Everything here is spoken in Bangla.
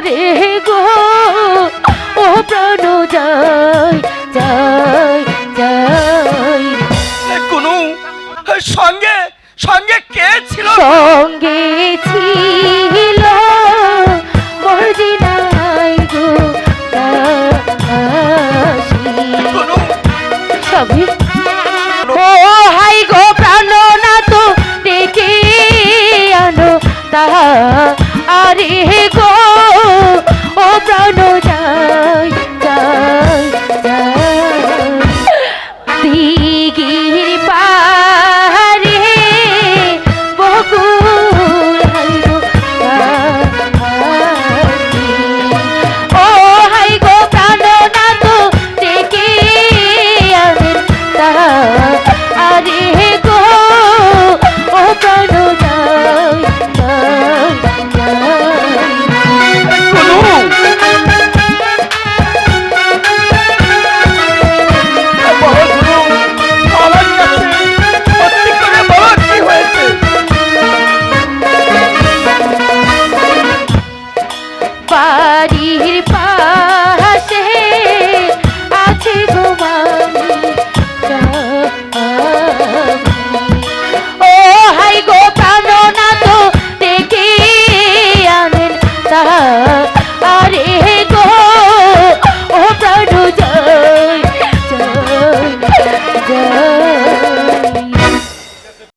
করে গো। ও প্রাণ যাই যাই যাই। কোনো সঙ্গে সঙ্গে কে ছিল? সঙ্গে ছিল মর্জিনাই গো সবই ও আরে গো।